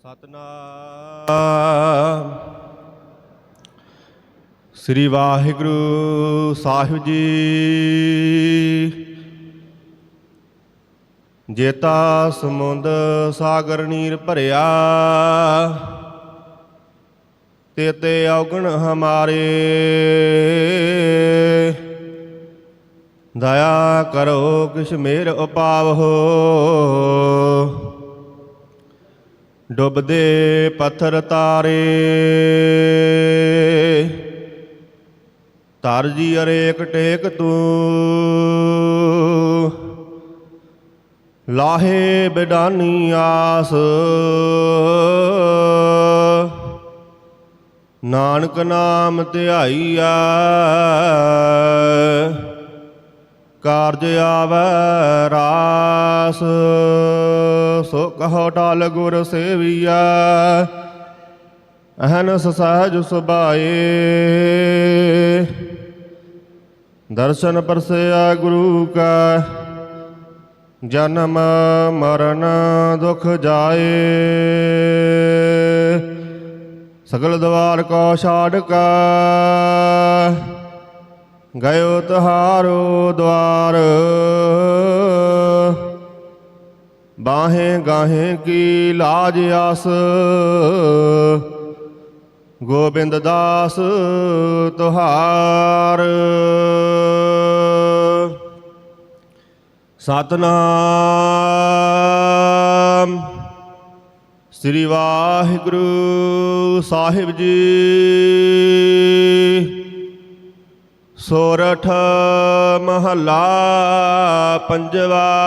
ਸਤਨਾਮ। ਸ੍ਰੀ ਵਾਹਿਗੁਰੂ ਸਾਹਿਬ ਜੀ। ਜੇਤਾ ਸਮੁੰਦ ਸਾਗਰ ਨੀਰ ਭਰਿਆ ਤੇਤੇ ਔਗਣ ਹਮਾਰੇ। ਦਇਆ ਕਰੋ ਕਿਛ ਮੇਰ ਉਪਾਵਹੋ। ਡੁੱਬਦੇ ਪੱਥਰ ਤਾਰੇ। ਧਰ ਜੀ ਅਰੇਕ ਟੇਕ ਤੂੰ। ਲਾਹੇ ਬਿਡਾਨੀ ਆਸ। ਨਾਨਕ ਨਾਮ ਧਿਆਈਆ ਕਾਰਜ ਆਵੈ ਰਾਸ। ਸੋ ਕਹੋ ਟਾਲ ਗੁਰ ਸੇਵੀਆ ਅਹਨਸ ਸਹਜ ਸੁਭਾਏ। ਦਰਸ਼ਨ ਪਰਸਿਆ ਗੁਰੂ ਕਾ, ਜਨਮ ਮਰਨ ਦੁਖ ਜਾਏ। ਸਗਲ ਦਵਾਰ ਕੋ ਛਾੜ ਕਾ, ਗਇਓ ਤਹਾਰੋ ਦਵਾਰ। ਬਾਹੇ ਗਾਹੇ ਕੀ ਲਾਜ ਆਸ। ਗੋਬਿੰਦ ਦਾਸ ਤੁਹਾਰ। ਸਤਨਾਮ। ਸ੍ਰੀ ਵਾਹਿਗੁਰੂ ਸਾਹਿਬ ਜੀ। ਸੋਰਠ ਮਹੱਲਾ ਪੰਜਵਾ।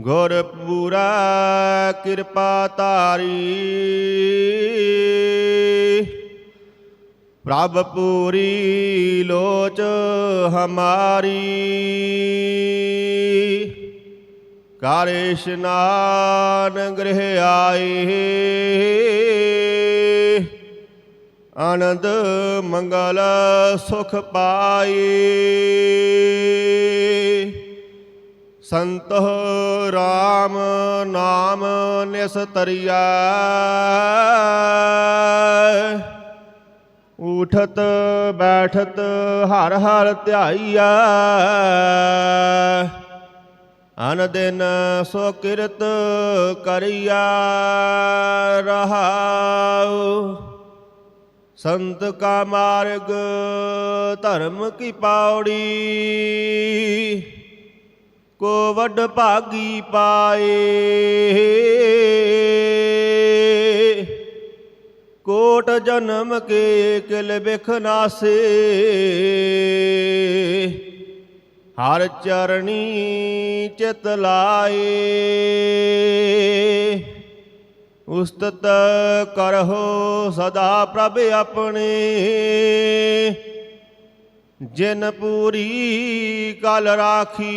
ਗੁਰ ਪੂਰਾ ਕਿਰਪਾ ਧਾਰੀ। ਪ੍ਰਭ ਪੂਰੀ ਲੋਚ ਹਮਾਰੀ। ਕਰ ਇਸ਼ਨਾਨ ਗ੍ਰਹਿ ਆਏ ਆਨੰਦ ਮੰਗਲ ਸੁਖ ਪਾਏ ਸੰਤ ਰਾਮ ਨਾਮ ਨਿਸਤਰੀਆ ਉਠਤ ਬੈਠਤ ਹਰ ਹਰ ਧਿਆਈਆ ਅਨ ਦਿਨ ਸੋ ਕਿਰਤ ਕਰਿਆ ਰਹਾਉ। ਸੰਤ ਕਾ ਮਾਰਗ ਧਰਮ ਕੀ ਪੌੜੀ। ਕੋ ਵੱਡ ਭਾਗੀ ਪਾਏ। ਕੋਟ ਜਨਮ ਕੇ ਕਿਲ ਬਿਖ ਨਾਸੇ। ਹਰ ਚਰਣੀ ਚਿਤ ਲਾਏ। ਉਸਤਤ ਕਰਹੁ ਸਦਾ ਪ੍ਰਭ ਆਪਣੇ। ਜਿਨ ਪੂਰੀ ਕਲ ਰਾਖੀ।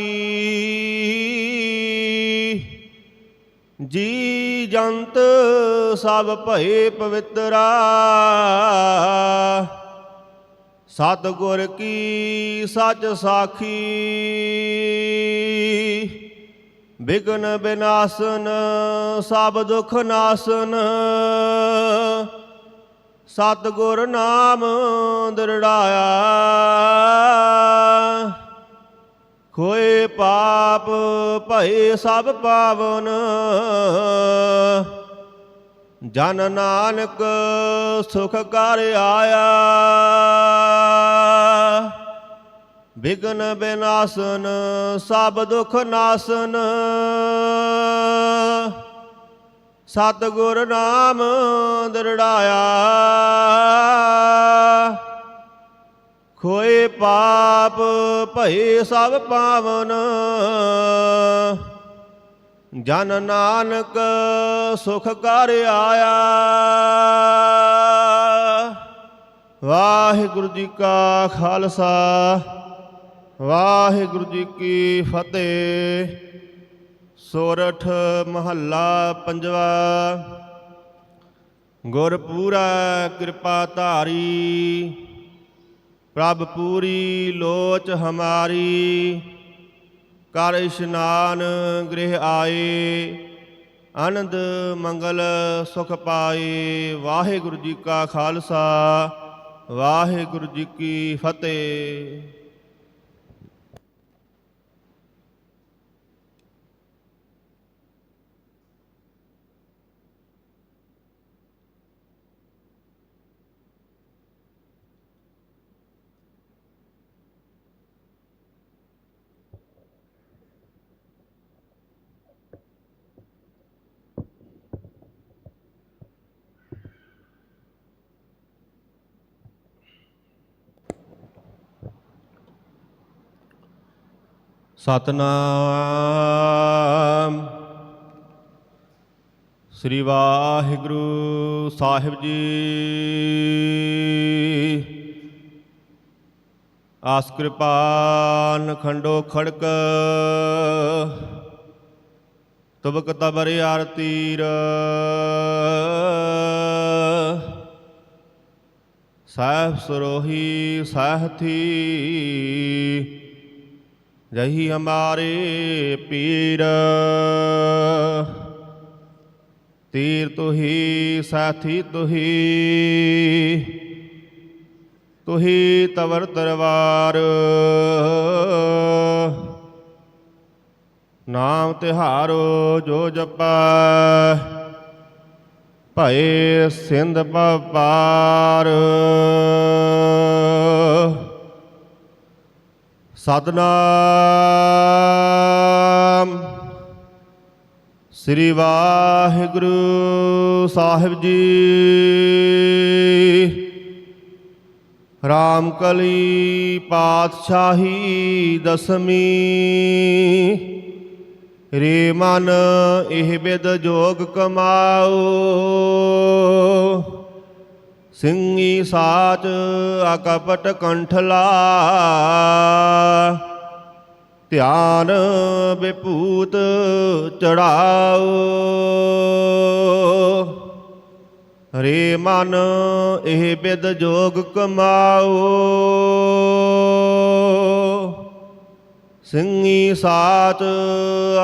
ਜੀ ਜੰਤ ਸਭ ਭਏ ਪਵਿੱਤਰਾ। ਸਤ ਗੁਰ ਕੀ ਸੱਚ ਸਾਖੀ। ਬਿਗਨ ਬਿਨਾਸਨ ਸਭ ਦੁਖ ਨਾਸਨ। ਸਤਗੁਰ ਨਾਮ ਦਰੜਾਇਆ। ਖੋਏ ਪਾਪ ਭਏ ਸਭ ਪਾਵਨ। ਜਨ ਨਾਨਕ ਸੁਖ ਕਰ ਆਇਆ। ਬਿਗਨ ਬਿਨਾਸਨ ਸਭ ਦੁਖ ਨਾਸਨ। ਸਤਿਗੁਰ ਨਾਮ ਦਰੜਾਇਆ। ਖੋਏ ਪਾਪ ਭਏ ਸਭ ਪਾਵਨ। ਜਨ ਨਾਨਕ ਸੁਖ ਕਰ ਆਇਆ। ਵਾਹਿਗੁਰੂ ਜੀ ਕਾ ਖਾਲਸਾ, ਵਾਹਿਗੁਰੂ ਜੀ ਕੀ ਫਤਿਹ। ਸੋਰਠ ਮਹੱਲਾ ਪੰਜਵਾ। ਗੁਰ ਪੂਰਾ ਕਿਰਪਾ ਧਾਰੀ, ਪ੍ਰਭ ਪੂਰੀ ਲੋਚ ਹਮਾਰੀ। ਕਰ ਇਸ਼ਨਾਨ ਗ੍ਰਹਿ ਆਏ, ਆਨੰਦ ਮੰਗਲ ਸੁਖ ਪਾਏ। ਵਾਹਿਗੁਰੂ ਜੀ ਕਾ ਖਾਲਸਾ, ਵਾਹਿਗੁਰੂ ਜੀ ਕੀ ਫਤਿਹ। ਸਤਨਾਮ। ਸ੍ਰੀ ਵਾਹਿਗੁਰੂ ਸਾਹਿਬ ਜੀ। ਆਸ ਕਿਰਪਾਨ ਖੰਡੋ ਖੜਕ। ਤਬਕ ਤਬਰ ਆਰਤੀਰ ਸਾਹਿਬ ਸਰੋਹੀ ਸਾਹਥੀ ਜਹੀ ਹਮਾਰੇ ਪੀਰ। ਤੀਰ ਤੁਹੀ, ਸਾਥੀ ਤੁਹੀ। ਤੁਹੀ ਤਵਰ ਤਰਵਾਰ। ਨਾਮ ਤਿਹਾਰੋ ਜੋ ਜਪੈ, ਭਏ ਸਿੰਧ ਪਾਰ ਸਤਨਾਮ। ਸ੍ਰੀ ਵਾਹਿਗੁਰੂ ਸਾਹਿਬ ਜੀ। ਰਾਮ ਕਲੀ ਪਾਤਸ਼ਾਹੀ ਦਸਮੀ। ਰੇ ਮਨ ਇਹ ਬਿਦ ਜੋਗ ਕਮਾਓ। ਸਿੰਘੀ ਸਾਚ ਅਕਪਟ ਕੰਠਲਾ। ਧਿਆਨ ਵਿਭੂਤ ਚੜਾਓ। ਹਰੇ ਮਨ, ਇਹ ਬਿਦ ਜੋਗ ਕਮਾਓ। ਸਿੰਘੀ ਸਾਚ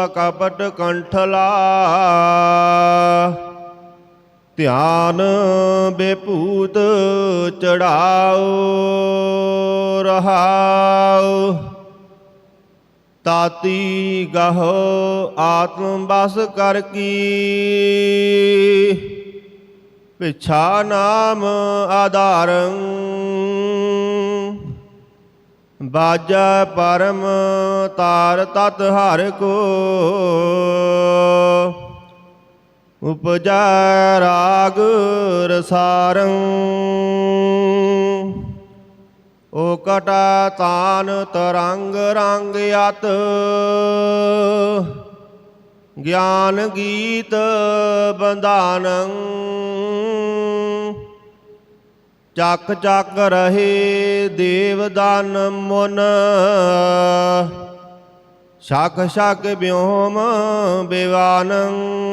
ਅਕਪਟ ਕੰਠਲਾ। ਧਿਆਨ ਬੇਪੂਤ ਚੜਾਓ, ਰਹਾਓ। ਤਾਤੀ ਗਹੋ ਆਤਮ ਬਸ ਕਰ ਕੀ। ਪਿਛਾ ਨਾਮ ਆਧਾਰੰ। ਬਾਜਾ ਪਰਮ ਤਾਰ ਤਤ ਹਰ ਕੋ। ਉਪਜਾ ਰਾਗ ਰਸਾਰੰ। ਓ ਕਟਾ ਤਾਨ ਤਰੰਗ ਰੰਗ ਅਤ। ਗਿਆਨ ਗੀਤ ਬੰਧਾਨੰ। ਚੱਕ ਚੱਕ ਰਹੇ ਦੇਵਦਾਨ ਮਨ। ਸ਼ਕ ਸ਼ਕ ਬਿਓਮ ਬਿਵਾਨੰ।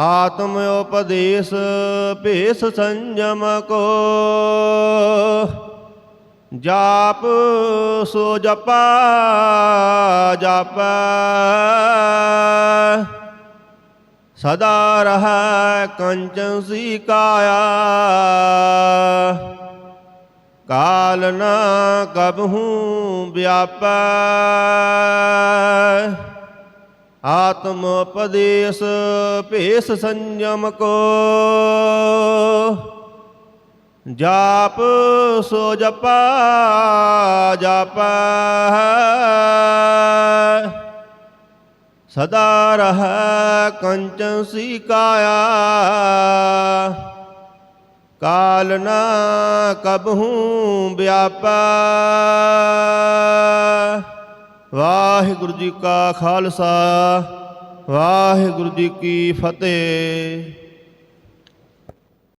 ਆਤਮ ਉਪਦੇਸ਼ ਭੇਸ ਸੰਜਮ ਕੋ। ਜਾਪ ਸੋ ਜਪਾ, ਜਾਪੈ। ਸਦਾ ਰਹੈ ਕੰਚਨ ਸੀ ਕਾਇਆ। ਕਾਲ ਨਾ ਕਬਹੂ ਵਿਆਪੈ। ਆਤਮ ਉਪਦੇਸ਼ ਭੇਸ ਸੰਜਮ ਕੋ। ਜਾਪ ਸੋ ਜਪਾ, ਜਾਪੈ ਸਦਾ ਰਹ ਕੰਚਨ ਸੀ ਕਾਇਆ ਕਾਲ ਨ ਕਬਹੂ ਵਿਆਪੈ। ਵਾਹਿਗੁਰੂ ਜੀ ਕਾ ਖਾਲਸਾ। ਵਾਹਿਗੁਰੂ ਜੀ ਕੀ ਫਤਿਹ।